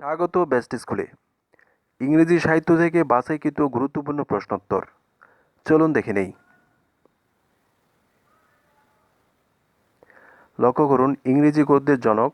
স্বাগত বেস্ট স্কুলে। ইংরেজি সাহিত্য থেকে বাছাইকৃত গুরুত্বপূর্ণ প্রশ্নোত্তর। চলুন দেখে নেই। লক্ষ্য করুন, ইংরেজি গদ্যের জনক,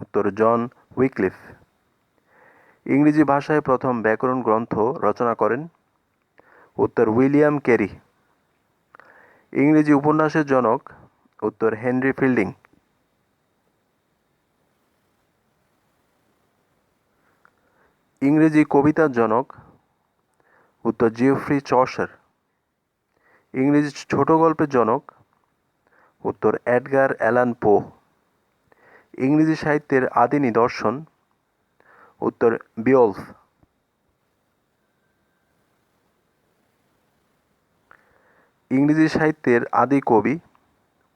উত্তর জন উইকলিফ। ইংরেজি ভাষায় প্রথম ব্যাকরণ গ্রন্থ রচনা করেন উত্তর উইলিয়াম ক্যারি ইংরেজি উপন্যাসের জনক, উত্তর হেনরি ফিল্ডিং। ইংরেজি কবিতার জনক উত্তর জিওফ্রি চসার। ইংরেজি ছোট গল্পের জনক উত্তর অ্যাডগার অ্যালান পো। ইংরেজি সাহিত্যের আদি নিদর্শন উত্তর বিয়লফ ইংরেজি সাহিত্যের আদি কবি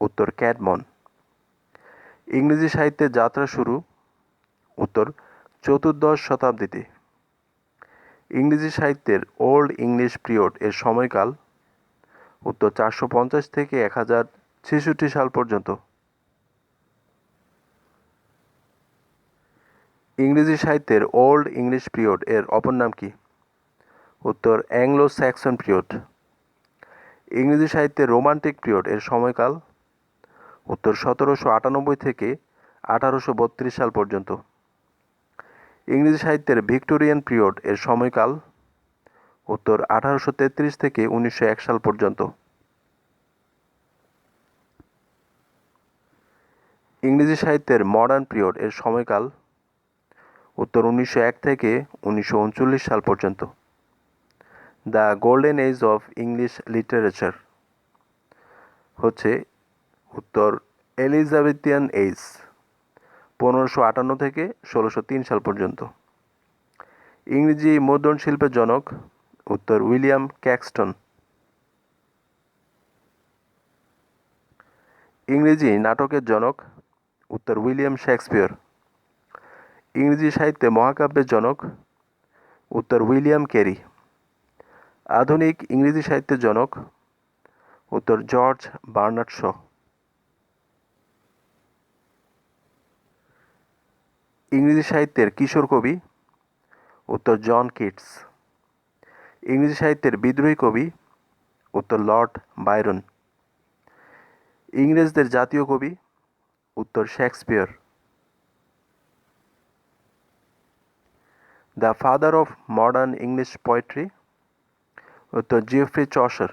উত্তর ক্যাডমন। ইংরেজি সাহিত্যের যাত্রা শুরু উত্তর চতুর্দশ শতাব্দীতে। ইংরেজি সাহিত্যের ওল্ড ইংলিশ পিরিয়ড এর সময়কাল উত্তর চারশো পঞ্চাশ থেকে এক হাজার ছেষট্টি সাল পর্যন্ত। ইংরেজি সাহিত্যের ওল্ড ইংলিশ পিরিয়ড এর অপর নাম কি? উত্তর অ্যাংলো স্যাক্সন পিরিয়ড। ইংরেজি সাহিত্যের রোমান্টিক পিরিয়ড এর সময়কাল উত্তর সতেরোশো আটানব্বই থেকে আঠারোশো বত্রিশ সাল পর্যন্ত। ইংরেজি সাহিত্যের ভিক্টোরিয়ান পিরিয়ড এর সময়কাল উত্তর আঠারোশো তেত্রিশ থেকে উনিশশো এক সাল পর্যন্ত। ইংরেজি সাহিত্যের মডার্ন পিরিয়ড এর সময়কাল উত্তর উনিশশো এক থেকে উনিশশো উনচল্লিশ সাল পর্যন্ত। The golden age of English literature হচ্ছে উত্তর এলিজাবেথিয়ান এজ পনেরোশো আটান্ন থেকে ষোলোশো তিন সাল পর্যন্ত। ইংরেজি মুদ্রণ শিল্পের জনক, উত্তর উইলিয়াম ক্যাক্সটন। ইংরেজি নাটকের জনক, উত্তর উইলিয়াম শেক্সপিয়র। ইংরেজি সাহিত্যে মহাকাব্যের জনক, উত্তর উইলিয়াম ক্যারি আধুনিক ইংরেজি সাহিত্যের জনক, উত্তর জর্জ বার্নার্ড শ। ইংরেজি সাহিত্যের কিশোর কবি, উত্তর জন কিটস। ইংরেজি সাহিত্যের বিদ্রোহী কবি, উত্তর লর্ড বাইরন। ইংরেজদের জাতীয় কবি, উত্তর Shakespeare. The father of modern English poetry, উত্তর Geoffrey Chaucer.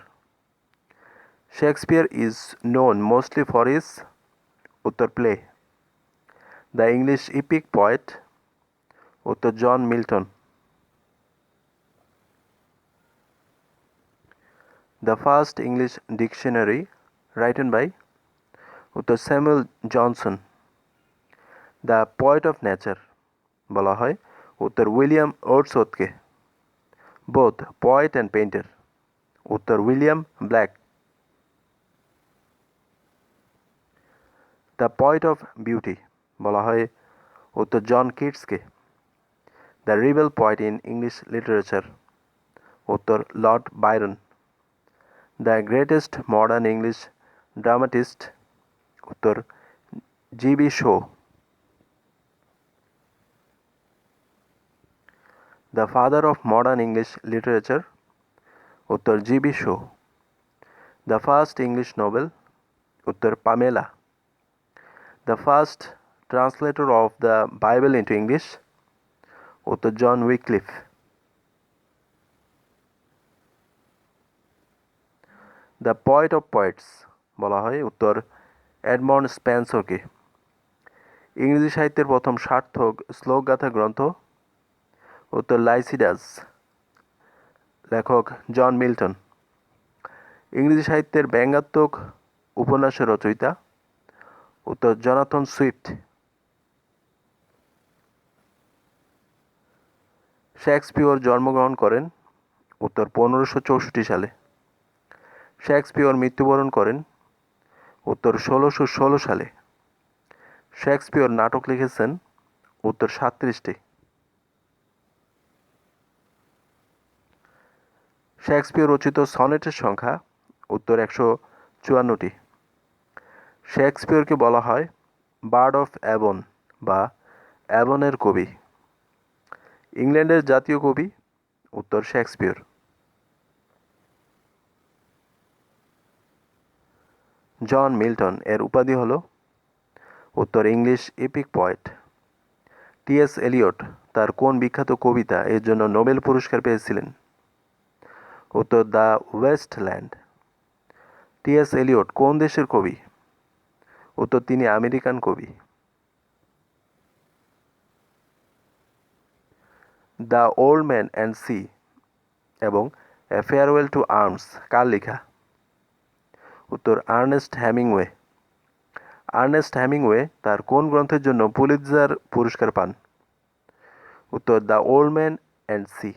Shakespeare is known mostly for his, উত্তর play. The English epic poet উত্তর John Milton the first English dictionary written by উত্তর Samuel Johnson the poet of nature বলা হয় উত্তর William ওর্ডসওথকে both poet and painter উত্তর William Blake. The poet of beauty বলা হয়, উত্তর John কিটসকে। The rebel poet in English literature. উত্তর Lord Byron. The greatest modern English dramatist. উত্তর G B Shaw. The father of modern English literature. উত্তর G B Shaw. The first English novel. উত্তর Pamela. The first translator of the Bible into English উত্তর John Wycliffe the poet of poets বলা হয়, উত্তর Edmund স্প্যান্সরকে ইংরেজি সাহিত্যের প্রথম সার্থক শ্লোকগাথা গ্রন্থ, উত্তর লাইসিডাস, লেখক জন মিল্টন। ইংরেজি সাহিত্যের ব্যঙ্গাত্মক উপন্যাসের রচয়িতা, উত্তর জনাথন সুইফট। শেক্সপিয়র জন্মগ্রহণ করেন উত্তর পনেরোশো চৌষট্টি সালে। শেক্সপিয়র মৃত্যুবরণ করেন উত্তর ষোলোশো ষোলো সালে। শেক্সপিয়র নাটক লিখেছেন উত্তর সাতত্রিশটি শেক্সপিয়র রচিত সনেটের সংখ্যা উত্তর একশো চুয়ান্নটি। শেক্সপিয়রকে বলা হয় বার্ড অফ অ্যাবন বা অ্যাবনের কবি। ইংল্যান্ডের জাতীয় কবি, উত্তর শেক্সপিয়র। জন মিল্টন এর উপাধি হল উত্তর English epic poet. T S Eliot তার কোন বিখ্যাত কবিতা এর জন্য নোবেল পুরস্কার পেয়েছিলেন? উত্তর দ্য ওয়েস্টল্যান্ড। টিএস এলিয়ট কোন দেশের কবি? উত্তর তিনি আমেরিকান কবি। The old man and sea এবং এ ফেয়ারওয়েল টু আর্মস কার লেখা? উত্তর, আর্নেস্ট হ্যামিংওয়ে আর্নেস্ট হ্যামিংওয়ে তার কোন গ্রন্থের জন্য পুলিৎজার পুরস্কার পান? উত্তর, the old man and sea.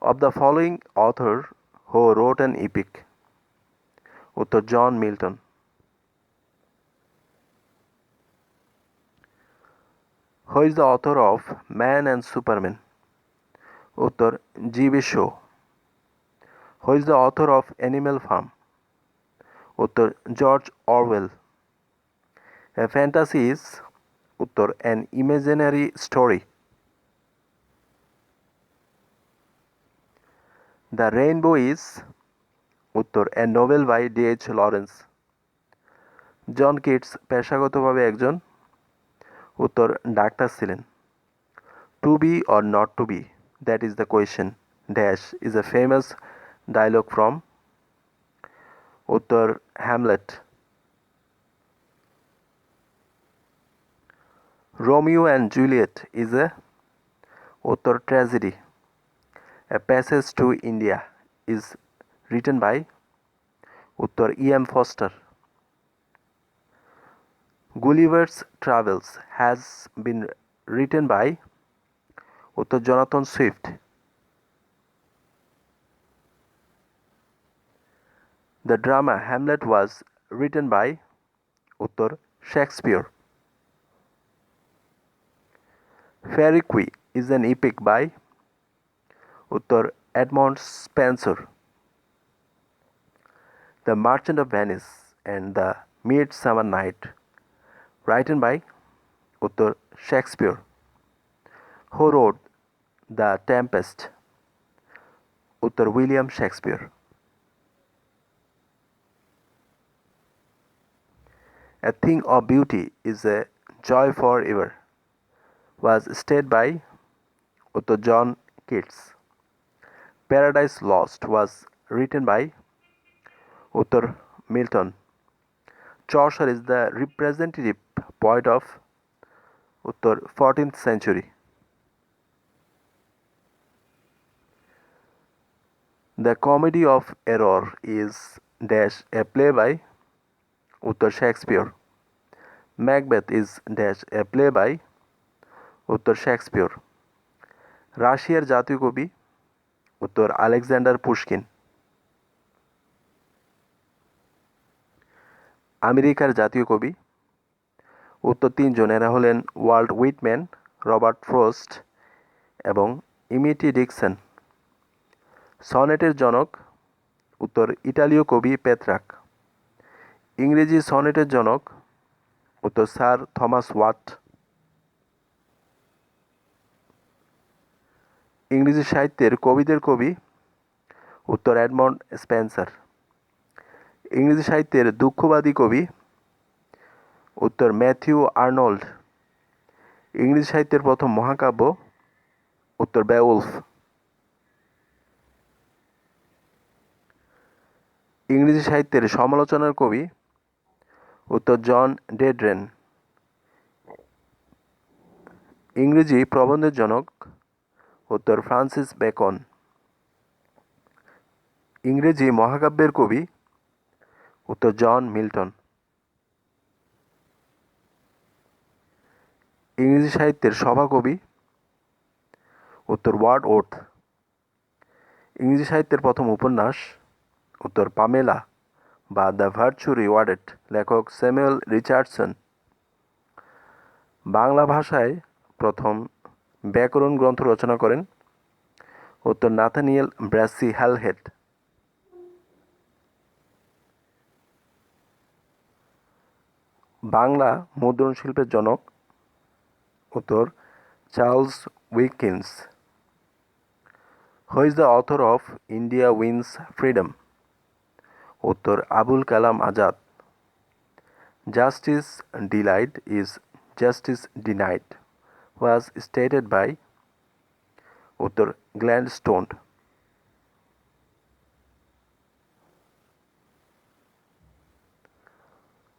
Of the following author who wrote an epic উত্তর, John Milton. Who is the author of man and superman উত্তর G B Shaw who is the author of animal farm উত্তর George Orwell fantasy is উত্তর an imaginary story the rainbow is উত্তর a novel by D H Lawrence John Keats পেশাগতভাবে একজন উত্তর doctor ছিলেন। To be or not to be that is the question dash is a famous dialogue from উত্তর Hamlet Romeo and Juliet is a উত্তর tragedy a passage to India is written by উত্তর E M Forster Gulliver's Travels has been written by author Jonathan Swift. The drama Hamlet was written by author Shakespeare. Fairy is an epic by author Edmund Spenser. The Merchant of Venice and the Midsummer Night written by উত্তর Shakespeare Who wrote The Tempest উত্তর William Shakespeare A thing of beauty is a joy forever was stated by উত্তর John Keats Paradise Lost was written by উত্তর Milton Chaucer is the representative poet of উত্তর 14th century. The Comedy of Error is dash a play by উত্তর Shakespeare Macbeth is dash a play by উত্তর Shakespeare রাশিয়ার জাতীয় কবি উত্তর Alexander Pushkin. আমেরিকার জাতীয় কবি উত্তর তিনজন এরা হলেন ওয়ার্ল্ড উইটম্যান রবার্ট ফ্রোস্ট এবং ইমিটি ডিকসন। সনেটের জনক, উত্তর ইটালীয় কবি পেত্রাক। ইংরেজি সনেটের জনক, উত্তর স্যার থমাস ওয়াট। ইংরেজি সাহিত্যের কবিদের কবি, উত্তর অ্যাডমন্ড স্পেন্সার। ইংরেজি সাহিত্যের দুঃখবাদী কবি উত্তর ম্যাথিউ আর্নল্ড। ইংরেজি সাহিত্যের প্রথম মহাকাব্য, উত্তর বেউলফ ইংরেজি সাহিত্যের সমালোচনার কবি, উত্তর জন ডেড্রেন। ইংরেজি প্রবন্ধের জনক উত্তর ফ্রান্সিস বেকন ইংরেজি মহাকাব্যের কবি, উত্তর জন মিল্টন। ইংরেজি সাহিত্যের সভাকবি উত্তর ওয়ার্ড ওর্থ। ইংরেজি সাহিত্যের প্রথম উপন্যাস উত্তর পামেলা বা দ্য ভার্চু রিওয়ার্ডেড, লেখক স্যামুয়েল রিচার্ডসন। বাংলা ভাষায় প্রথম ব্যাকরণ গ্রন্থ রচনা করেন উত্তর নাথানিয়েল ব্রাসি হ্যালহেড। বাংলা মুদ্রণ শিল্পের জনক উত্তর Charles Wilkins who is the author of India wins freedom উত্তর Abul Kalam Azad justice delayed is justice denied was stated by উত্তর Gladstone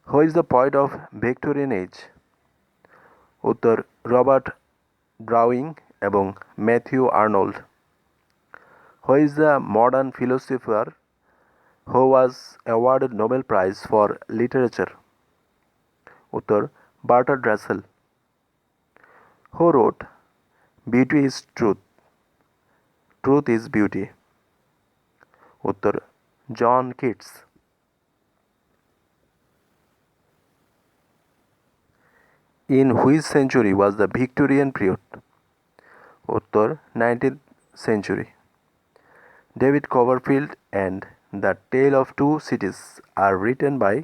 who is the poet of Victorian age উত্তর, Robert Browning এবং Matthew Arnold. Who is the modern philosopher who was awarded Nobel prize for literature উত্তর Bertrand Russell who wrote beauty is truth truth is beauty উত্তর John Keats In which century was the Victorian period? উত্তর nineteenth century. David Copperfield and The Tale of Two Cities are written by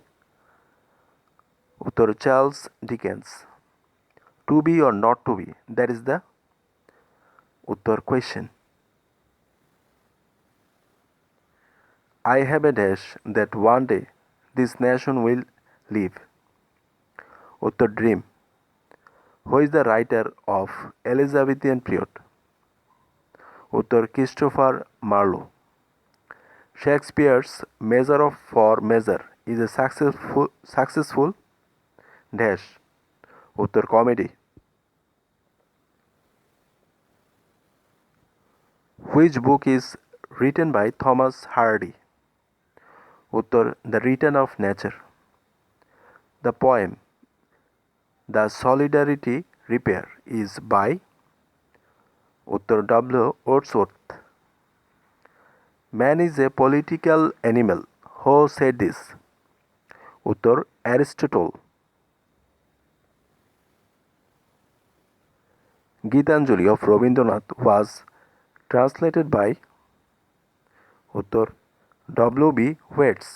উত্তর Charles Dickens to be or not to be that is the উত্তর question. I have a dash that one day this nation will live. উত্তর dream. Who is the writer of Elizabethan period? উত্তর Christopher Marlowe Shakespeare's measure of for measure is a successful successful dash উত্তর comedy which book is written by Thomas Hardy উত্তর the return of nature the poem the solidarity repair is by উত্তর W Wordsworth man is a political animal who said this উত্তর Aristotle Gitanjali of Rabindranath was translated by উত্তর W B Yeats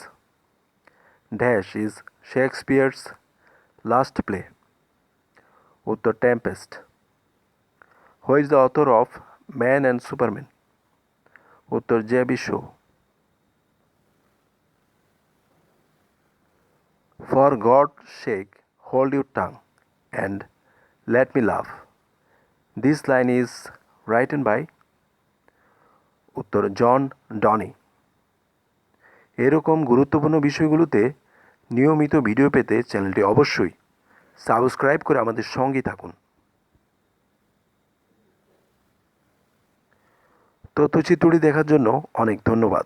dash is Shakespeare's last play উত্তর Tempest who is the author of man and superman উত্তর G বিশ্ব for God sake hold your tongue and let me love this line is written by উত্তর John Donny এরকম গুরুত্বপূর্ণ বিষয়গুলোতে নিয়মিত video পেতে চ্যানেলটি অবশ্যই সাবস্ক্রাইব করে আমাদের সঙ্গে থাকুন। তথ্যচিত্রটি দেখার জন্য অনেক ধন্যবাদ।